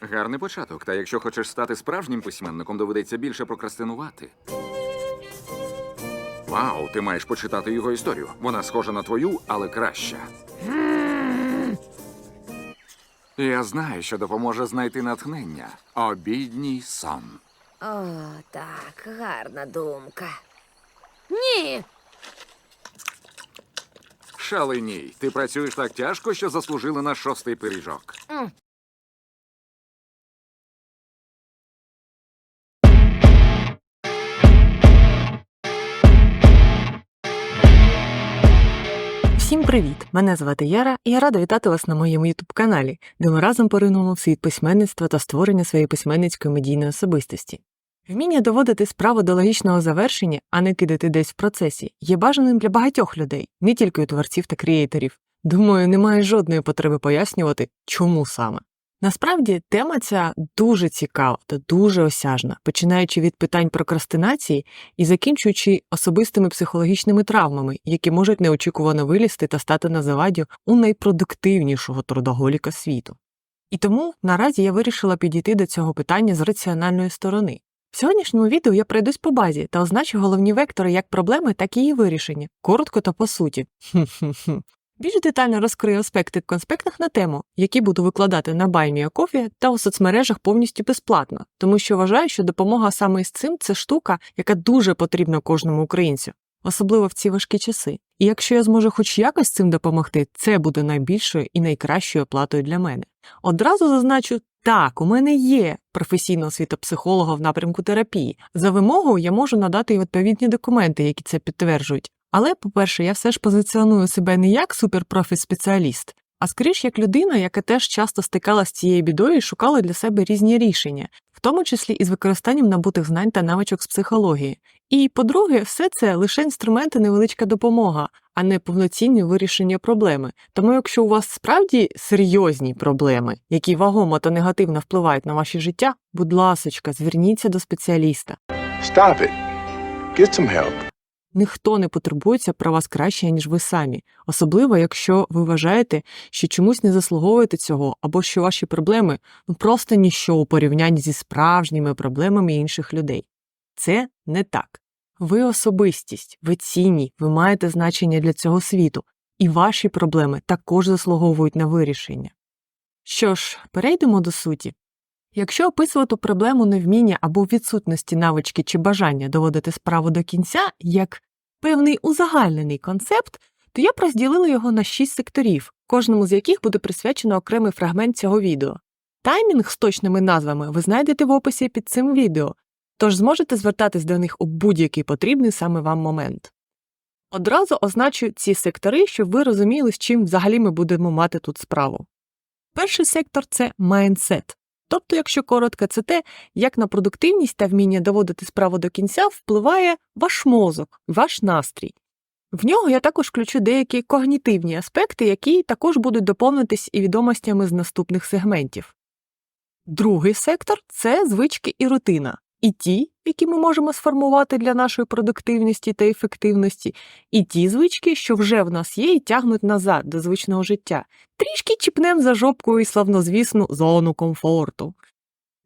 Гарний початок. Та якщо хочеш стати справжнім письменником, доведеться більше прокрастинувати. Вау, ти маєш почитати його історію. Вона схожа на твою, але краща. Я знаю, що допоможе знайти натхнення. Обідній сон. О, так, гарна думка. Ні. Шаленій, ти працюєш так тяжко, що заслужили на шостий пиріжок. Привіт! Мене звати Яра, і я рада вітати вас на моєму ютуб каналі, де ми разом поринемо в світ письменництва та створення своєї письменницької медійної особистості. Вміння доводити справу до логічного завершення, а не кидати десь в процесі, є бажаним для багатьох людей, не тільки у творців та креаторів. Думаю, немає жодної потреби пояснювати, чому саме. Насправді тема ця дуже цікава та дуже осяжна, починаючи від питань прокрастинації і закінчуючи особистими психологічними травмами, які можуть неочікувано вилізти та стати на заваді у найпродуктивнішого трудоголіка світу. І тому наразі я вирішила підійти до цього питання з раціональної сторони. В сьогоднішньому відео я пройдусь по базі та означу головні вектори як проблеми, так і її вирішення, коротко та по суті. Більш детально розкрию аспекти в конспектах на тему, які буду викладати на Кофі та у соцмережах повністю безплатно, тому що вважаю, що допомога саме з цим це штука, яка дуже потрібна кожному українцю, особливо в ці важкі часи. І якщо я зможу хоч якось цим допомогти, це буде найбільшою і найкращою оплатою для мене. Одразу зазначу. Так, у мене є професійна освіта психолога в напрямку терапії. За вимогою я можу надати й відповідні документи, які це підтверджують. Але, по-перше, я все ж позиціоную себе не як суперпрофі-спеціаліст, а скоріш як людина, яка теж часто стикалася з цією бідою і шукала для себе різні рішення, в тому числі із використанням набутих знань та навичок з психології. І, по-друге, все це лише інструменти невеличка допомога, а не повноцінне вирішення проблеми. Тому, якщо у вас справді серйозні проблеми, які вагомо та негативно впливають на ваше життя, будь ласочка, зверніться до спеціаліста. Stop it. Get some help. Ніхто не потурбується про вас краще, ніж ви самі, особливо якщо ви вважаєте, що чомусь не заслуговуєте цього, або що ваші проблеми ну просто ніщо у порівнянні зі справжніми проблемами інших людей. Це не так. Ви особистість, ви цінні, ви маєте значення для цього світу, і ваші проблеми також заслуговують на вирішення. Що ж, перейдемо до суті. Якщо описувати проблему невміння або відсутності навички чи бажання доводити справу до кінця як певний узагальнений концепт, то я б розділила його на шість секторів, кожному з яких буде присвячено окремий фрагмент цього відео. Таймінг з точними назвами ви знайдете в описі під цим відео, тож зможете звертатись до них у будь-який потрібний саме вам момент. Одразу означу ці сектори, щоб ви розуміли, з чим взагалі ми будемо мати тут справу. Перший сектор це майндсет. Тобто, якщо коротко, це те, як на продуктивність та вміння доводити справу до кінця впливає ваш мозок, ваш настрій. В нього я також включу деякі когнітивні аспекти, які також будуть доповнитись і відомостями з наступних сегментів. Другий сектор це звички і рутина, і ті, які ми можемо сформувати для нашої продуктивності та ефективності, і ті звички, що вже в нас є і тягнуть назад до звичного життя, трішки чіпнем за жопку і славнозвісну зону комфорту.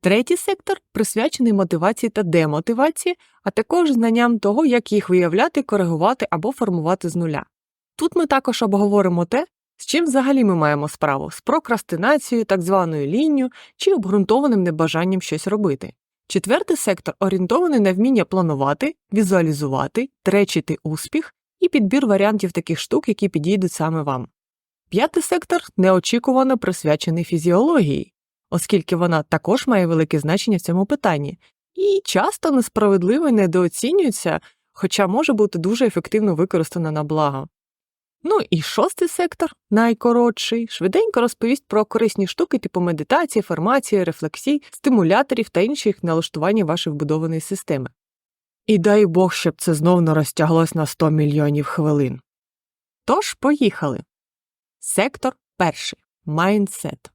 Третій сектор присвячений мотивації та демотивації, а також знанням того, як їх виявляти, коригувати або формувати з нуля. Тут ми також обговоримо те, з чим взагалі ми маємо справу з прокрастинацією, так званою лінню чи обґрунтованим небажанням щось робити. Четвертий сектор орієнтований на вміння планувати, візуалізувати, тречити успіх і підбір варіантів таких штук, які підійдуть саме вам. П'ятий сектор неочікувано присвячений фізіології, оскільки вона також має велике значення в цьому питанні, і часто несправедливо недооцінюється, хоча може бути дуже ефективно використана на благо. Ну і шостий сектор, найкоротший, швиденько розповість про корисні штуки типу медитації, формації, рефлексій, стимуляторів та інших налаштувань вашої вбудованої системи. І дай Бог, щоб це знов не розтяглось на 100 мільйонів хвилин. Тож, поїхали. Сектор перший майндсет.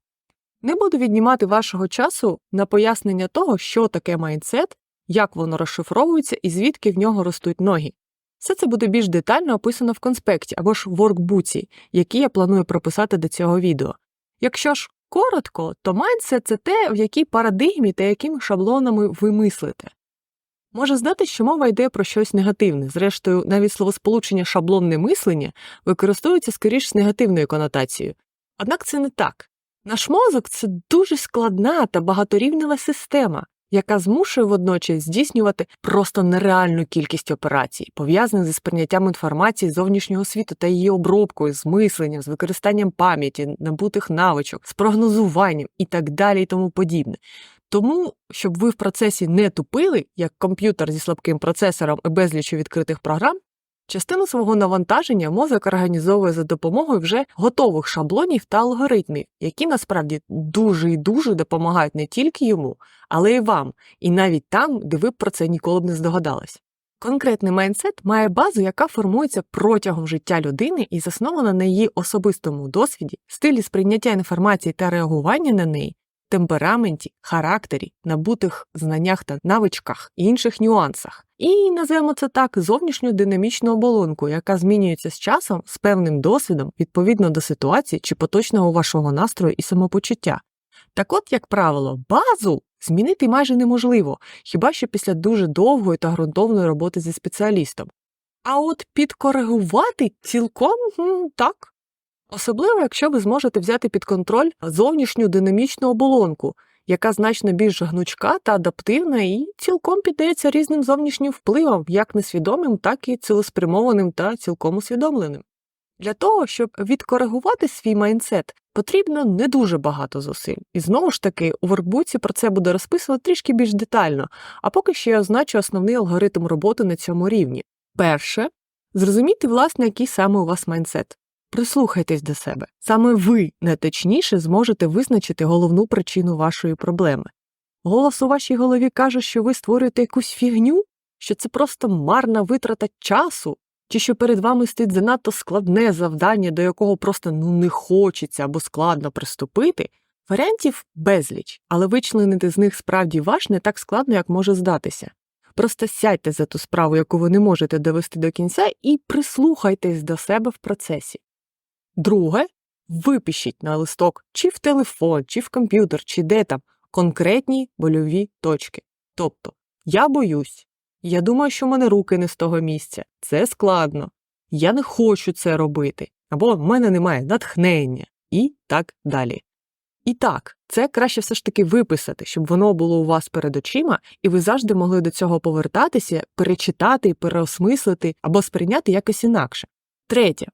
Не буду віднімати вашого часу на пояснення того, що таке майндсет, як воно розшифровується і звідки в нього ростуть ноги. Все це буде більш детально описано в конспекті або ж воркбуці, який я планую прописати до цього відео. Якщо ж коротко, то майндсет – це те, в якій парадигмі та якими шаблонами ви мислите. Може здатись, що мова йде про щось негативне. Зрештою, навіть словосполучення шаблонне мислення використовується скоріш з негативною конотацією. Однак це не так. Наш мозок це дуже складна та багаторівнева система, яка змушує водночас здійснювати просто нереальну кількість операцій, пов'язаних зі сприйняттям інформації зовнішнього світу та її обробкою, з мисленням, з використанням пам'яті, набутих навичок, з прогнозуванням і так далі і тому подібне. Тому, щоб ви в процесі не тупили, як комп'ютер зі слабким процесором і безлічю відкритих програм, частину свого навантаження мозок організовує за допомогою вже готових шаблонів та алгоритмів, які насправді дуже і дуже допомагають не тільки йому, але й вам, і навіть там, де ви про це ніколи б не здогадались. Конкретний майндсет має базу, яка формується протягом життя людини і заснована на її особистому досвіді, стилі сприйняття інформації та реагування на неї, темпераменті, характері, набутих знаннях та навичках і інших нюансах. І називаємо це так зовнішню динамічну оболонку, яка змінюється з часом з певним досвідом відповідно до ситуації чи поточного вашого настрою і самопочуття. Так от, як правило, базу змінити майже неможливо, хіба що після дуже довгої та ґрунтовної роботи зі спеціалістом. А от підкоригувати цілком так. Особливо, якщо ви зможете взяти під контроль зовнішню динамічну оболонку, яка значно більш гнучка та адаптивна і цілком піддається різним зовнішнім впливам, як несвідомим, так і цілеспрямованим та цілком усвідомленим. Для того, щоб відкоригувати свій майндсет, потрібно не дуже багато зусиль. І знову ж таки, у воркбуці про це буде розписано трішки більш детально, а поки що я означу основний алгоритм роботи на цьому рівні. Перше, зрозуміти, власне, який саме у вас майндсет. Прислухайтесь до себе. Саме ви найточніше зможете визначити головну причину вашої проблеми. Голос у вашій голові каже, що ви створюєте якусь фігню, що це просто марна витрата часу, чи що перед вами стоїть занадто складне завдання, до якого просто ну не хочеться або складно приступити. Варіантів безліч, але вичленити з них справді ваш не так складно, як може здатися. Просто сядьте за ту справу, яку ви не можете довести до кінця, і прислухайтесь до себе в процесі. Друге, випишіть на листок чи в телефон, чи в комп'ютер, чи де там конкретні больові точки. Тобто, я боюсь, я думаю, що в мене руки не з того місця, це складно, я не хочу це робити, або в мене немає натхнення, і так далі. І так, це краще все ж таки виписати, щоб воно було у вас перед очима, і ви завжди могли до цього повертатися, перечитати, переосмислити або сприйняти якось інакше. Третє.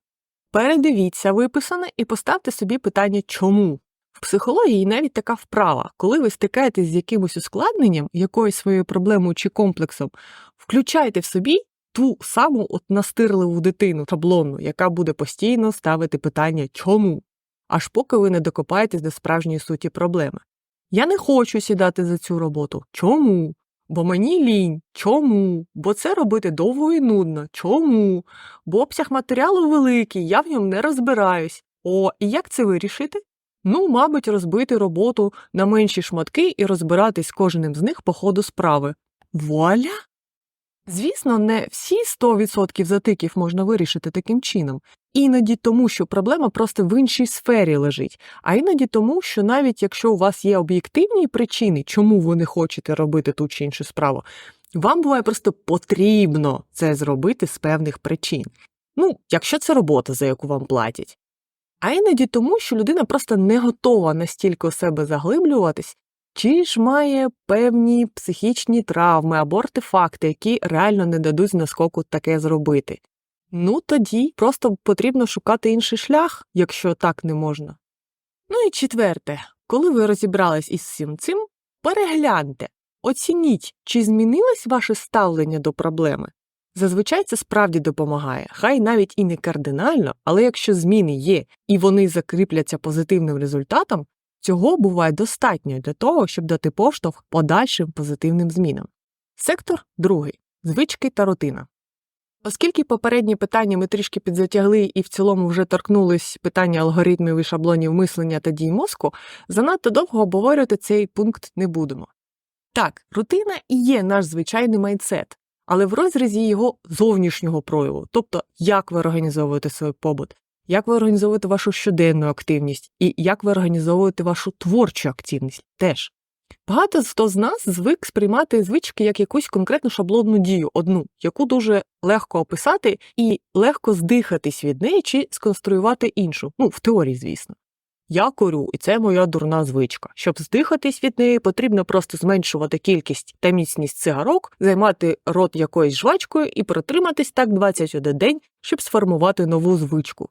Передивіться виписане і поставте собі питання чому. В психології навіть така вправа, коли ви стикаєтесь з якимось ускладненням, якоюсь своєю проблемою чи комплексом, включайте в собі ту саму от настирливу дитину шаблонну, яка буде постійно ставити питання чому, аж поки ви не докопаєтесь до справжньої суті проблеми. Я не хочу сідати за цю роботу. Чому? Бо мені лінь. Чому? Бо це робити довго і нудно. Чому? Бо обсяг матеріалу великий, я в ньому не розбираюсь. О, і як це вирішити? Ну, мабуть, розбити роботу на менші шматки і розбиратись кожним з них по ходу справи. Вуаля! Звісно, не всі 100% затиків можна вирішити таким чином. Іноді тому, що проблема просто в іншій сфері лежить, а іноді тому, що навіть якщо у вас є об'єктивні причини, чому ви не хочете робити ту чи іншу справу, вам буває просто потрібно це зробити з певних причин. Ну, якщо це робота, за яку вам платять. А іноді тому, що людина просто не готова настільки у себе заглиблюватись, чи ж має певні психічні травми або артефакти, які реально не дадуть з наскоку таке зробити. Ну тоді просто потрібно шукати інший шлях, якщо так не можна. Ну і четверте, коли ви розібрались із всім цим, перегляньте, оцініть, чи змінилось ваше ставлення до проблеми. Зазвичай це справді допомагає, хай навіть і не кардинально, але якщо зміни є і вони закріпляться позитивним результатом, цього буває достатньо для того, щоб дати поштовх подальшим позитивним змінам. Сектор другий звички та рутина. Оскільки попередні питання ми трішки підзатягли і в цілому вже торкнулись питання алгоритмів і шаблонів мислення та дій мозку, занадто довго обговорювати цей пункт не будемо. Так, рутина і є наш звичайний майндсет, але в розрізі його зовнішнього прояву, тобто як ви організовуєте свій побут, як ви організовуєте вашу щоденну активність і як ви організовуєте вашу творчу активність теж. Багато хто з нас звик сприймати звички як якусь конкретну шаблонну дію, одну, яку дуже легко описати і легко здихатись від неї чи сконструювати іншу. Ну, в теорії, звісно. Я курю, і це моя дурна звичка. Щоб здихатись від неї, потрібно просто зменшувати кількість та міцність цигарок, займати рот якоюсь жвачкою і протриматись так 21 день, щоб сформувати нову звичку.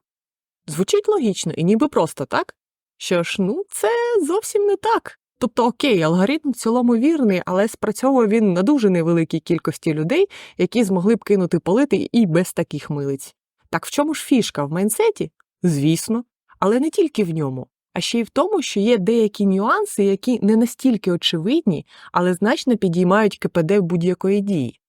Звучить логічно і ніби просто, так? Що ж, ну, це зовсім не так. Тобто, окей, алгоритм в цілому вірний, але спрацьовує він на дуже невеликій кількості людей, які змогли б кинути полити і без таких милиць. Так в чому ж фішка в майнсеті? Звісно, але не тільки в ньому, а ще й в тому, що є деякі нюанси, які не настільки очевидні, але значно підіймають КПД будь-якої дії.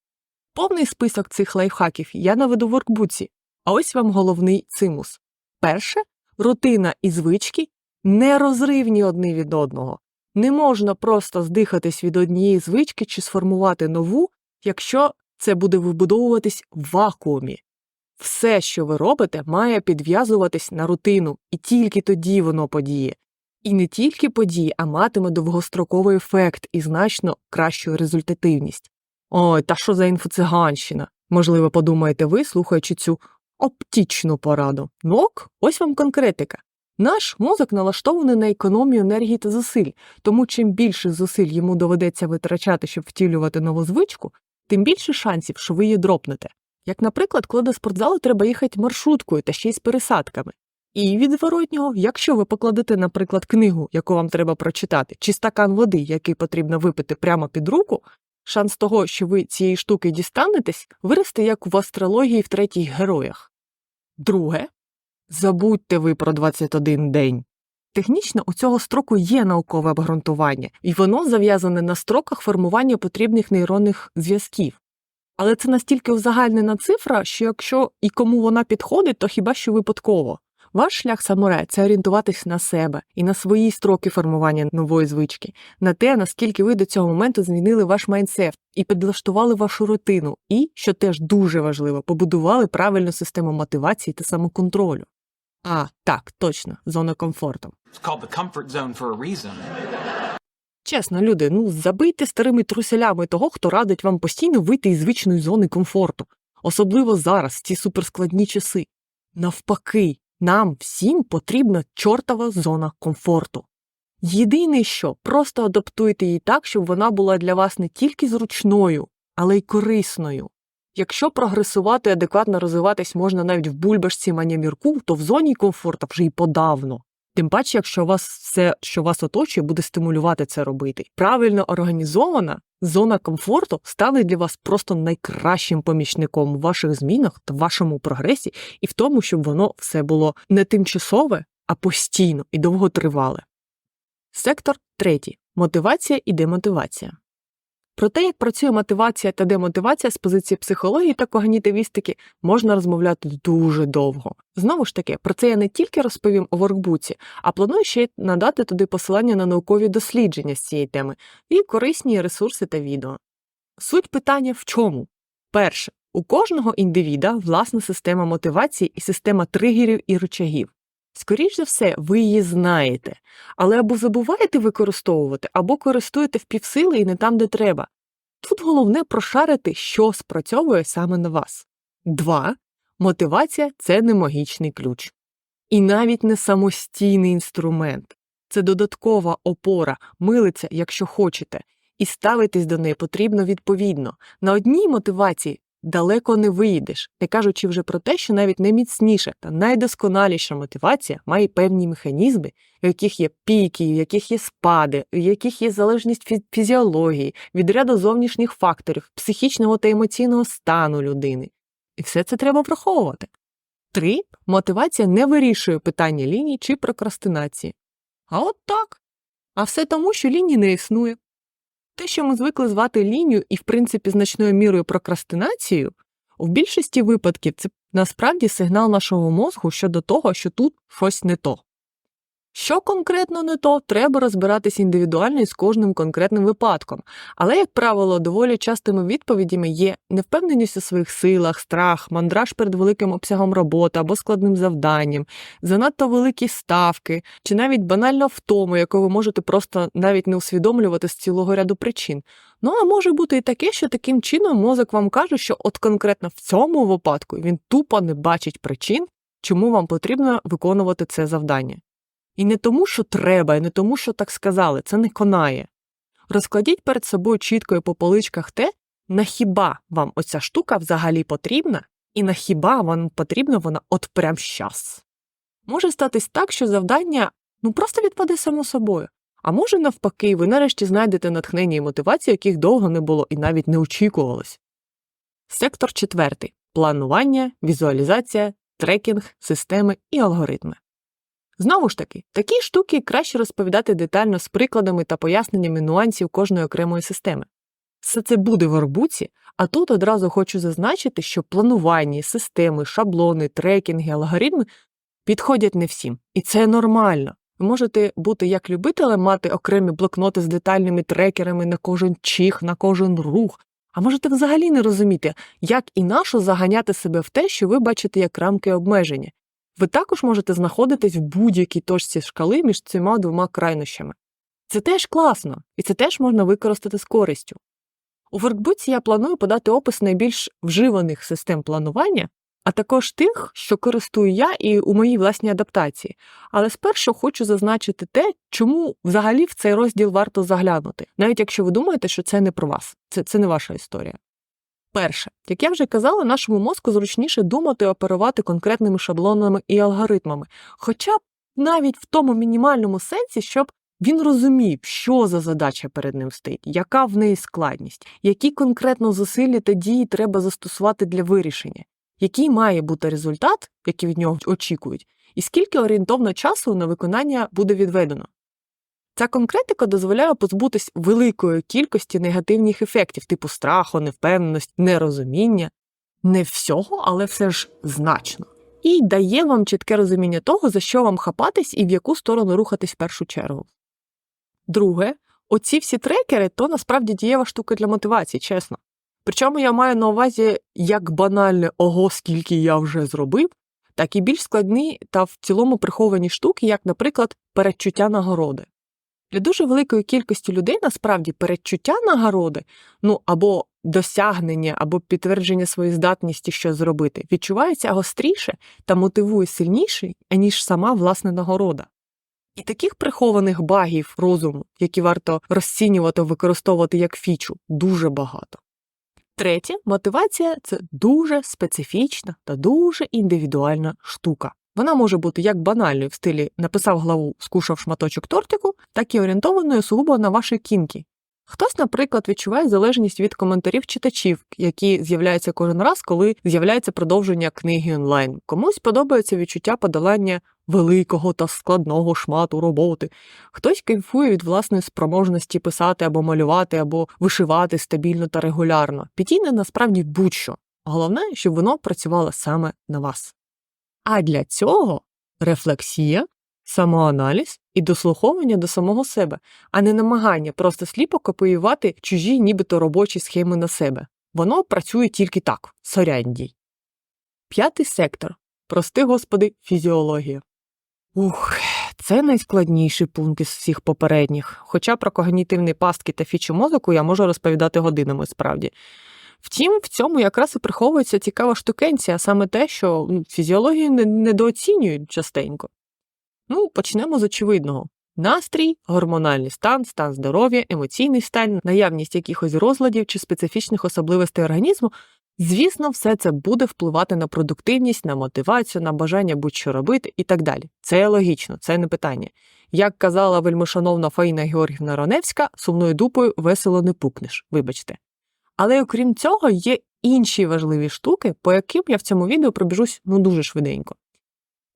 Повний список цих лайфхаків я наведу в воркбуці, а ось вам головний цимус. Перше, рутина і звички нерозривні одне від одного. Не можна просто здихатись від однієї звички чи сформувати нову, якщо це буде вибудовуватись в вакуумі. Все, що ви робите, має підв'язуватись на рутину, і тільки тоді воно подіє. І не тільки подіє, а матиме довгостроковий ефект і значно кращу результативність. Ой, та що за інфоциганщина? Можливо, подумаєте ви, слухаючи цю оптічну пораду. Ну ок, ось вам конкретика. Наш мозок налаштований на економію енергії та зусиль, тому чим більше зусиль йому доведеться витрачати, щоб втілювати нову звичку, тим більше шансів, що ви її дропнете. Як, наприклад, коли до спортзалу треба їхати маршруткою та ще й з пересадками. І від зворотнього, якщо ви покладете, наприклад, книгу, яку вам треба прочитати, чи стакан води, який потрібно випити прямо під руку, шанс того, що ви цієї штуки дістанетесь, виросте як в астрології в третіх героях. Друге, забудьте ви про 21 день. Технічно у цього строку є наукове обґрунтування, і воно зав'язане на строках формування потрібних нейронних зв'язків. Але це настільки узагальнена цифра, що якщо і кому вона підходить, то хіба що випадково. Ваш шлях самурая це орієнтуватись на себе і на свої строки формування нової звички, на те, наскільки ви до цього моменту змінили ваш майндсет і підлаштували вашу рутину, і, що теж дуже важливо, побудували правильну систему мотивації та самоконтролю. А, так, точно, зона комфорту. Чесно, люди, ну забийте старими труселями того, хто радить вам постійно вийти із звичної зони комфорту, особливо зараз, в ці суперскладні часи. Навпаки, нам всім потрібна чортова зона комфорту. Єдине що, просто адаптуйте її так, щоб вона була для вас не тільки зручною, але й корисною. Якщо прогресувати і адекватно розвиватись можна навіть в бульбашці манямірку, то в зоні комфорту вже й подавно. Тим паче, якщо вас все, що вас оточує, буде стимулювати це робити. Правильно організована зона комфорту стане для вас просто найкращим помічником у ваших змінах та вашому прогресі, і в тому, щоб воно все було не тимчасове, а постійно і довготривале. Сектор третій. Мотивація і демотивація. Про те, як працює мотивація та демотивація з позиції психології та когнітивістики, можна розмовляти дуже довго. Знову ж таки, про це я не тільки розповім у воркбуці, а планую ще й надати туди посилання на наукові дослідження з цієї теми і корисні ресурси та відео. Суть питання в чому? Перше, у кожного індивіда власна система мотивації і система тригерів і рычагів. Скоріш за все, ви її знаєте, але або забуваєте використовувати, або користуєте в півсили і не там, де треба. Тут головне прошарити, що спрацьовує саме на вас. Два. Мотивація це не магічний ключ. І навіть не самостійний інструмент. Це додаткова опора, милиця, якщо хочете, і ставитись до неї потрібно відповідно. На одній мотивації далеко не виїдеш, не кажучи вже про те, що навіть найміцніша та найдосконаліша мотивація має певні механізми, у яких є піки, у яких є спади, у яких є залежність від фізіології, від ряду зовнішніх факторів, психічного та емоційного стану людини. І все це треба враховувати. Три. Мотивація не вирішує питання ліній чи прокрастинації. А от так. А все тому, що лінії не існує. Те, що ми звикли звати лінію і, в принципі, значною мірою прокрастинацією, в більшості випадків це насправді сигнал нашого мозку щодо того, що тут щось не то. Що конкретно не то, треба розбиратись індивідуально і з кожним конкретним випадком. Але, як правило, доволі частими відповідями є невпевненість у своїх силах, страх, мандраж перед великим обсягом роботи або складним завданням, занадто великі ставки, чи навіть банальна втому, яку ви можете просто навіть не усвідомлювати з цілого ряду причин. Ну а може бути і таке, що таким чином мозок вам каже, що от конкретно в цьому випадку він тупо не бачить причин, чому вам потрібно виконувати це завдання. І не тому, що треба, і не тому, що так сказали, це не конає. Розкладіть перед собою чітко і по поличках те, на хіба вам оця штука взагалі потрібна, і на хіба вам потрібна вона от прям щас. Може статись так, що завдання ну просто відпаде само собою. А може, навпаки, ви нарешті знайдете натхнення і мотивацію, яких довго не було і навіть не очікувалось. Сектор четвертий планування, візуалізація, трекінг, системи і алгоритми. Знову ж таки, такі штуки краще розповідати детально з прикладами та поясненнями нюансів кожної окремої системи. Все це буде в арбуці, а тут одразу хочу зазначити, що планування, системи, шаблони, трекінги, алгоритми підходять не всім. І це нормально. Ви можете бути як любителем мати окремі блокноти з детальними трекерами на кожен чих, на кожен рух, а можете взагалі не розуміти, як і нащо заганяти себе в те, що ви бачите як рамки обмеження. Ви також можете знаходитись в будь-якій точці шкали між цими двома крайнощами. Це теж класно, і це теж можна використати з користю. У воркбуці я планую подати опис найбільш вживаних систем планування, а також тих, що користую я і у моїй власній адаптації. Але спершу хочу зазначити те, чому взагалі в цей розділ варто заглянути, навіть якщо ви думаєте, що це не про вас, це, це не ваша історія. Перше, як я вже казала, нашому мозку зручніше думати і оперувати конкретними шаблонами і алгоритмами, хоча б навіть в тому мінімальному сенсі, щоб він розумів, що за задача перед ним стоїть, яка в неї складність, які конкретно зусилля та дії треба застосувати для вирішення, який має бути результат, який від нього очікують, і скільки орієнтовно часу на виконання буде відведено. Ця конкретика дозволяє позбутись великої кількості негативних ефектів, типу страху, невпевненості, нерозуміння, не всього, але все ж значно, і дає вам чітке розуміння того, за що вам хапатись і в яку сторону рухатись в першу чергу. Друге, оці всі трекери то насправді дієва штука для мотивації, чесно. Причому я маю на увазі як банальне ого, скільки я вже зробив, так і більш складні та в цілому приховані штуки, як, наприклад, передчуття нагороди. Для дуже великої кількості людей насправді передчуття нагороди, ну або досягнення, або підтвердження своєї здатності щось зробити, відчувається гостріше та мотивує сильніше, аніж сама власна нагорода. І таких прихованих багів розуму, які варто розцінювати, використовувати як фічу, дуже багато. Третє, мотивація це дуже специфічна та дуже індивідуальна штука. Вона може бути як банальною в стилі написав главу, скушав шматочок тортику, так і орієнтованою сугубо на ваші кінки. Хтось, наприклад, відчуває залежність від коментарів читачів, які з'являються кожен раз, коли з'являється продовження книги онлайн. Комусь подобається відчуття подолання великого та складного шмату роботи. Хтось кайфує від власної спроможності писати або малювати, або вишивати стабільно та регулярно. Підійне насправді будь-що. Головне, щоб воно працювало саме на вас. А для цього рефлексія, самоаналіз і дослуховування до самого себе, а не намагання просто сліпо копіювати чужі, нібито робочі схеми на себе. Воно працює тільки так, соряндій. П'ятий сектор. Прости, господи, фізіологія. Ух, це найскладніший пункт із всіх попередніх. Хоча про когнітивні пастки та фічу мозоку я можу розповідати годинами справді. Втім, в цьому якраз і приховується цікава штукенція, саме те, що ну, фізіологію недооцінюють частенько. Ну, почнемо з очевидного. Настрій, гормональний стан, стан здоров'я, емоційний стан, наявність якихось розладів чи специфічних особливостей організму. Звісно, все це буде впливати на продуктивність, на мотивацію, на бажання будь-що робити і так далі. Це логічно, це не питання. Як казала вельмишановна Фаїна Георгівна Роневська, сумною дупою весело не пукнеш, вибачте. Але окрім цього, є інші важливі штуки, по яким я в цьому відео пробіжусь ну дуже швиденько.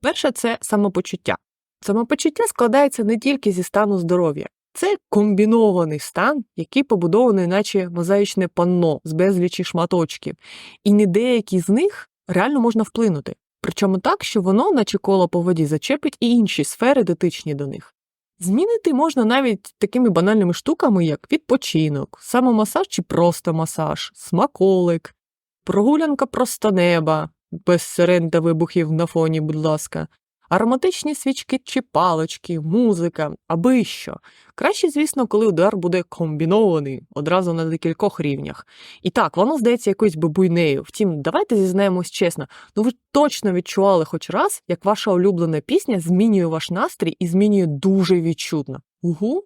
Перше це самопочуття. Самопочуття складається не тільки зі стану здоров'я, це комбінований стан, який побудований, наче мозаїчне панно з безлічі шматочків, і не деякі з них реально можна вплинути. Причому так, що воно, наче коло по воді, зачепить і інші сфери, дотичні до них. Змінити можна навіть такими банальними штуками, як відпочинок, самомасаж чи просто масаж, смаколик, прогулянка просто неба, без сирен та вибухів на фоні, будь ласка, ароматичні свічки чи палички, музика, аби що. Краще, звісно, коли удар буде комбінований одразу на декількох рівнях. І так, воно здається якоюсь бабуйнею. Втім, давайте зізнаємось чесно, ну ви точно відчували хоч раз, як ваша улюблена пісня змінює ваш настрій і змінює дуже відчутно. Угу.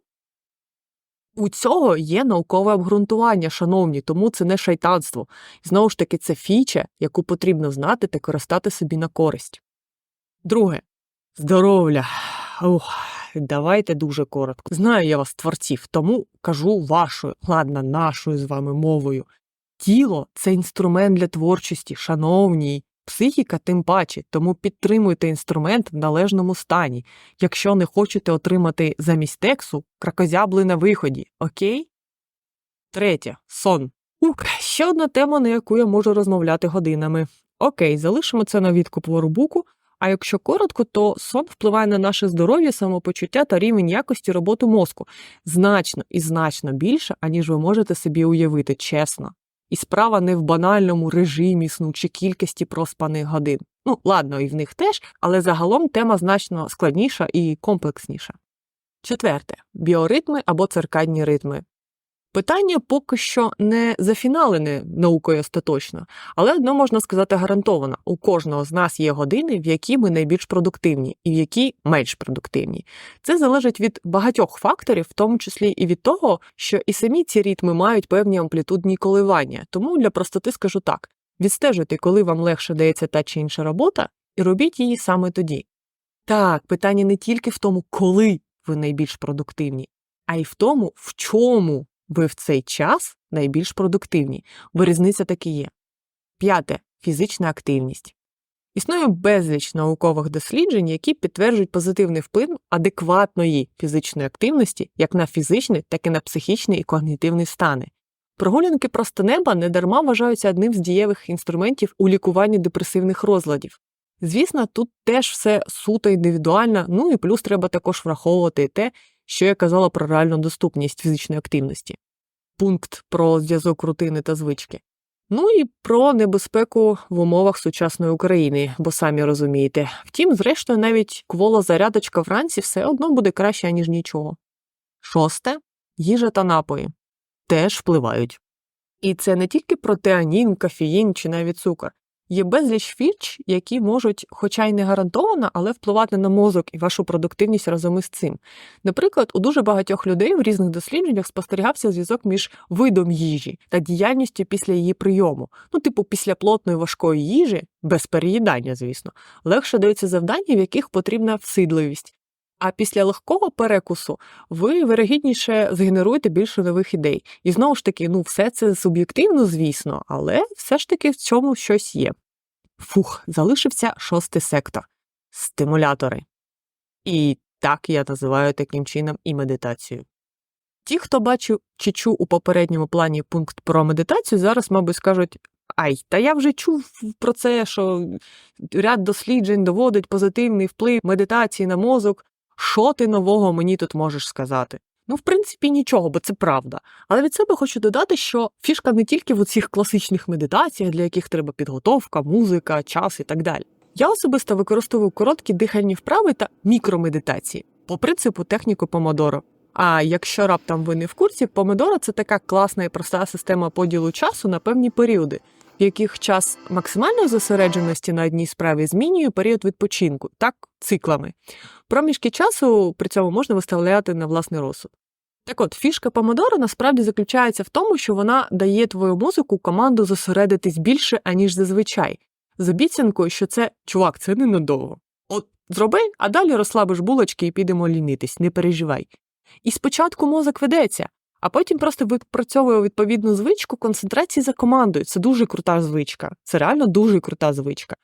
У цього є наукове обґрунтування, шановні, тому це не шайтанство. Знову ж таки, це фіча, яку потрібно знати та користати собі на користь. Друге. Здоров'я. Ух, давайте дуже коротко. Знаю я вас, творців, тому кажу вашою, ладно, нашою з вами мовою. Тіло це інструмент для творчості, шановні. Психіка тим паче, тому підтримуйте інструмент в належному стані, якщо не хочете отримати замість тексу кракозябли на виході, окей? Третє сон. Ух, ще одна тема, на яку я можу розмовляти годинами. Окей, залишимо це на відкуп ворубуку, а якщо коротко, то сон впливає на наше здоров'я, самопочуття та рівень якості роботи мозку значно і значно більше, аніж ви можете собі уявити, чесно. І справа не в банальному режимі сну чи кількості проспаних годин. Ну, ладно, і в них теж, але загалом тема значно складніша і комплексніша. Четверте біоритми або циркадні ритми. Питання поки що не зафіналене наукою остаточно, але одно можна сказати гарантовано: у кожного з нас є години, в які ми найбільш продуктивні, і в які менш продуктивні. Це залежить від багатьох факторів, в тому числі і від того, що і самі ці ритми мають певні амплітудні коливання. Тому для простоти скажу так: відстежуйте, коли вам легше дається та чи інша робота, і робіть її саме тоді. Так, питання не тільки в тому, коли ви найбільш продуктивні, а й в тому, в чому ви в цей час найбільш продуктивні, бо різниця таки є. П'яте фізична активність. Існує безліч наукових досліджень, які підтверджують позитивний вплив адекватної фізичної активності як на фізичний, так і на психічний і когнітивний стани. Прогулянки просто неба недарма вважаються одним з дієвих інструментів у лікуванні депресивних розладів. Звісно, тут теж все суто індивідуально, ну і плюс треба також враховувати те, що я казала про реальну доступність фізичної активності, пункт про зв'язок рутини та звички. Ну і про небезпеку в умовах сучасної України, бо самі розумієте. Втім, зрештою, навіть квола зарядочка вранці все одно буде краще, ніж нічого. Шосте їжа та напої теж впливають. І це не тільки протеанін, кофеїн чи навіть цукор. Є безліч фіч, які можуть, хоча й не гарантовано, але впливати на мозок і вашу продуктивність разом із цим. Наприклад, у дуже багатьох людей в різних дослідженнях спостерігався зв'язок між видом їжі та діяльністю після її прийому. Ну, типу, після плотної важкої їжі, без переїдання, звісно, легше даються завдання, в яких потрібна всидливість. А після легкого перекусу ви вирогідніше згенеруєте більше нових ідей. І знову ж таки, ну, все це суб'єктивно, звісно, але все ж таки в цьому щось є. Фух, залишився шостий сектор стимулятори. І так я називаю таким чином і медитацію. Ті, хто бачив чи чув у попередньому плані пункт про медитацію, зараз, мабуть, скажуть. Ай, та я вже чув про це, що ряд досліджень доводить позитивний вплив медитації на мозок. Що ти нового мені тут можеш сказати? Ну, в принципі, нічого, бо це правда. Але від себе хочу додати, що фішка не тільки в цих класичних медитаціях, для яких треба підготовка, музика, час і так далі. Я особисто використовую короткі дихальні вправи та мікромедитації по принципу техніки помодоро. А якщо раптом ви не в курсі, помодоро це така класна і проста система поділу часу на певні періоди, в яких час максимальної зосередженості на одній справі змінює період відпочинку, так циклами. Проміжки часу при цьому можна виставляти на власний розсуд. Так от, фішка Помодоро насправді заключається в тому, що вона дає твою музику команду зосередитись більше, аніж зазвичай, з обіцянкою, що це чувак, це ненадовго. От зроби, а далі розслабиш булочки і підемо лінитись, не переживай. І спочатку мозок ведеться, а потім просто відпрацьовує відповідну звичку концентрації за командою. Це дуже крута звичка. Це реально дуже крута звичка.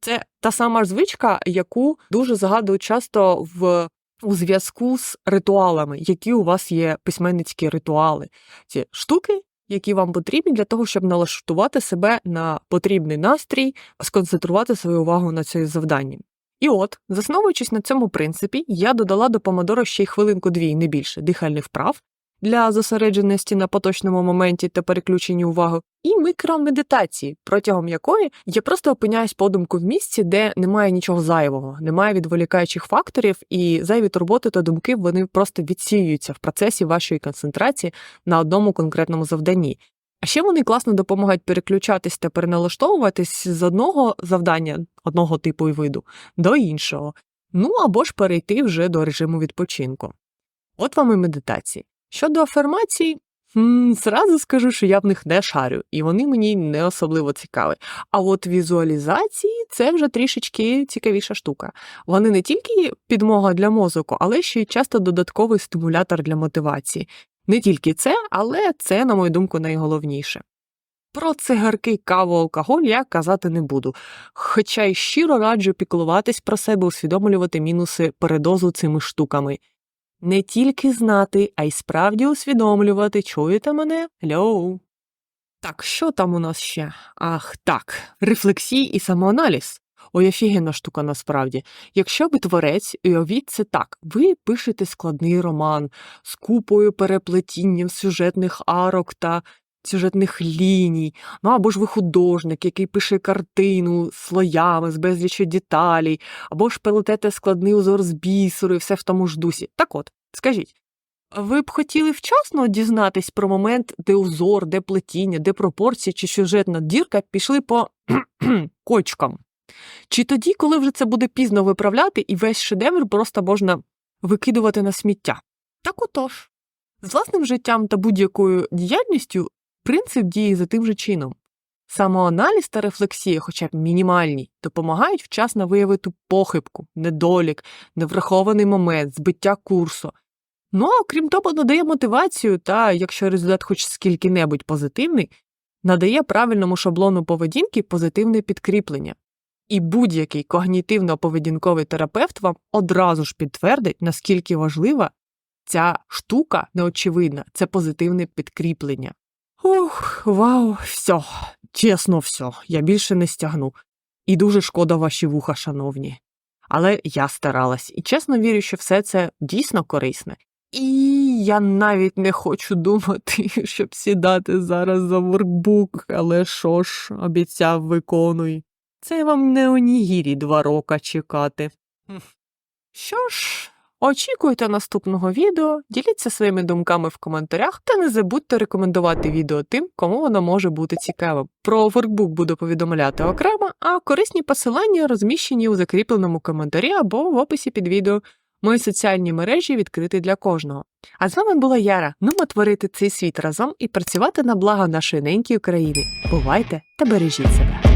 Це та сама звичка, яку дуже згадують часто в у зв'язку з ритуалами, які у вас є письменницькі ритуали. Ці штуки, які вам потрібні для того, щоб налаштувати себе на потрібний настрій, сконцентрувати свою увагу на цьому завданні. І от, засновуючись на цьому принципі, я додала до помодоро ще й хвилинку-дві, не більше, дихальних вправ для зосередженості на поточному моменті та переключенні уваги, і мікромедитації, протягом якої я просто опиняюсь подумку в місці, де немає нічого зайвого, немає відволікаючих факторів, і зайві турботи та думки вони просто відсіюються в процесі вашої концентрації на одному конкретному завданні. А ще вони класно допомагають переключатись та переналаштовуватись з одного завдання, одного типу і виду, до іншого. Ну або ж перейти вже до режиму відпочинку. От вам і медитації. Щодо афірмацій, зразу скажу, що я в них не шарю, і вони мені не особливо цікаві. А от візуалізації це вже трішечки цікавіша штука. Вони не тільки підмога для мозку, але ще й часто додатковий стимулятор для мотивації. Не тільки це, але це, на мою думку, найголовніше. Про цигарки, каву, алкоголь я казати не буду, хоча й щиро раджу піклуватись про себе, усвідомлювати мінуси передозу цими штуками. Не тільки знати, а й справді усвідомлювати, чуєте мене? Льоу. Так, що там у нас ще? Ах, так, рефлексій і самоаналіз. Ой, офігенна штука насправді. Якщо ви творець, уявіть це так: ви пишете складний роман з купою переплетінням сюжетних арок та сюжетних ліній. Ну або ж ви художник, який пише картину слоями з безліччю деталей, або ж плетете складний узор з бісеру і все в тому ж дусі. Так от, скажіть. Ви б хотіли вчасно дізнатись про момент, де узор, де плетіння, де пропорції чи сюжетна дірка пішли по кочкам? Чи тоді, коли вже це буде пізно виправляти, і весь шедевр просто можна викидувати на сміття? Так отож. З власним життям та будь-якою діяльністю принцип діє за тим же чином. Самоаналіз та рефлексія, хоча б мінімальні, допомагають вчасно виявити похибку, недолік, неврахований момент, збиття курсу. Ну а окрім того, надає мотивацію та, якщо результат хоч скільки-небудь позитивний, надає правильному шаблону поведінки позитивне підкріплення. І будь-який когнітивно-поведінковий терапевт вам одразу ж підтвердить, наскільки важлива ця штука неочевидна, це позитивне підкріплення. Ух, вау, все, чесно, все, я більше не стягну. І дуже шкода ваші вуха, шановні. Але я старалась і чесно вірю, що все це дійсно корисне. І я навіть не хочу думати, щоб сідати зараз за воркбук, але що ж, обіцяв виконуй. Це вам не онігірі два рока чекати. Що ж, очікуйте наступного відео, діліться своїми думками в коментарях та не забудьте рекомендувати відео тим, кому воно може бути цікавим. Про воркбук буду повідомляти окремо, а корисні посилання розміщені у закріпленому коментарі або в описі під відео. Мої соціальні мережі відкриті для кожного. А з вами була Яра. Нумо творити цей світ разом і працювати на благо нашої ненької України. Бувайте та бережіть себе.